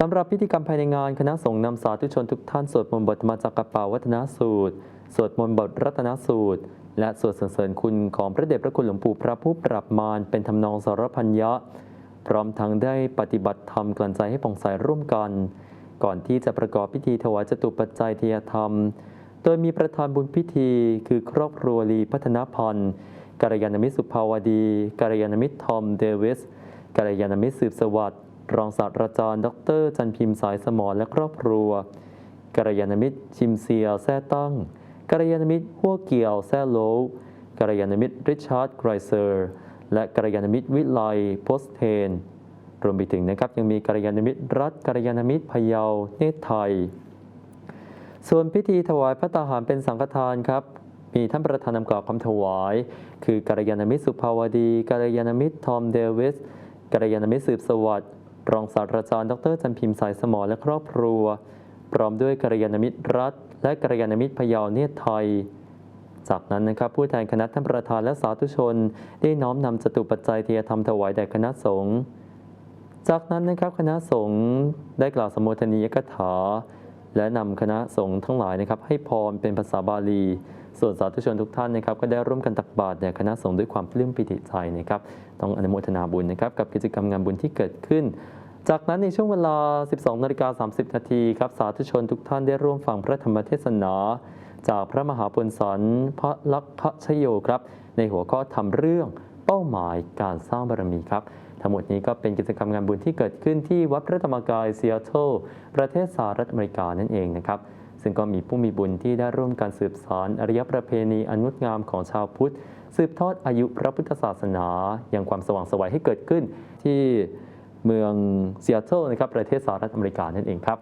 สำหรับพิธีกรรมภายในงานคณะสงฆ์นำสาธุชนทุกท่านสวดมนต์บทธรรมจักกระเป๋าวัฒนสูตร สวดมนต์บทรัตนสูตร และสวดสรรเสริญคุณของพระเดชพระคุณหลวงปู่พระผู้ปรับมารเป็นทำนองสารพัญญะพร้อมทั้งได้ปฏิบัติธรรมกลั่นใจให้ผ่องใสร่วมกัน ก่อนที่จะประกอบพิธีถวายจตุปัจจัยเทียธรรม โดยมีประธานบุญพิธี คือครอบครัวลีพัฒนพันธ์กัลยาณมิตรสุภาวดีกัลยาณมิตรทอมเดวิสกัลยาณมิตรสืบสวัสดิ์ รองศาสตราจารย์ ดร จันพิมพ์สายสมรและครอบครัวกัลยาณมิตร ชิมเซียแซ่ตั้งกัลยาณมิตรหัวเกียวแซ่โลกัลยาณมิตรริชาร์ดไกรเซอร์ และกัลยาณมิตรวิไลโพสเทน รวมไปถึงนะครับยังมีกัลยาณมิตรรัฐกัลยาณมิตรพะเยาเนตรไทย ส่วนพิธีถวายพระตาหารเป็นสังฆทานครับมีท่านประธานนำกล่าวคำถวาย คือกัลยาณมิตรสุภาวดีกัลยาณมิตรทอมเดวิสกัลยาณมิตรสืบสวัสดิ์ รองศาสตราจารย์ ดรจันพิมพ์สายสมอและครอบครัว พร้อมด้วยกัลยาณมิตรรัฐ และกัลยาณมิตรพยาเนตรไทย จากนั้นนะครับผู้แทนคณะท่านประธานและสาธุชน ได้น้อมนำจตุปัจจัยเทียธรรมถวายแด่คณะสงฆ์จากนั้นนะครับคณะสงฆ์ได้กล่าวสมโภชนียกถา และนำคณะสงฆ์ทั้งหลายนะครับให้พรเป็นภาษาบาลี ส่วนสาธุชนทุกท่านนะครับก็ได้ร่วมกันตักบาตรแด่คณะสงฆ์ด้วยความปลื้มปิติใจนะครับต้องอนุโมทนาบุญนะครับกับกิจกรรมงานบุญที่เกิดขึ้น จากนั้นในช่วงเวลา 12นาฬิกา30นาทีครับสาธุชนทุกท่านได้ร่วมฟังพระธรรมเทศนา จากพระมหาปุณสรพระลักขชโยครับ ในหัวข้อทำเรื่องเป้าหมายการสร้างบารมีครับทั้งหมดนี้ก็เป็นกิจกรรมงานบุญที่เกิดขึ้นที่วัดพระธรรมกายซีแอตเทิลประเทศสหรัฐอเมริกานั่นเองนะครับ ซึ่งก็มีผู้มีบุญที่ได้ร่วมการสืบสานอารยประเพณีอันงดงามของชาวพุทธ สืบทอดอายุพระพุทธศาสนาอย่างความสว่างสวัยให้เกิดขึ้นที่เมืองซีแอตเทิลนะครับประเทศสหรัฐอเมริกานั่นเองครับ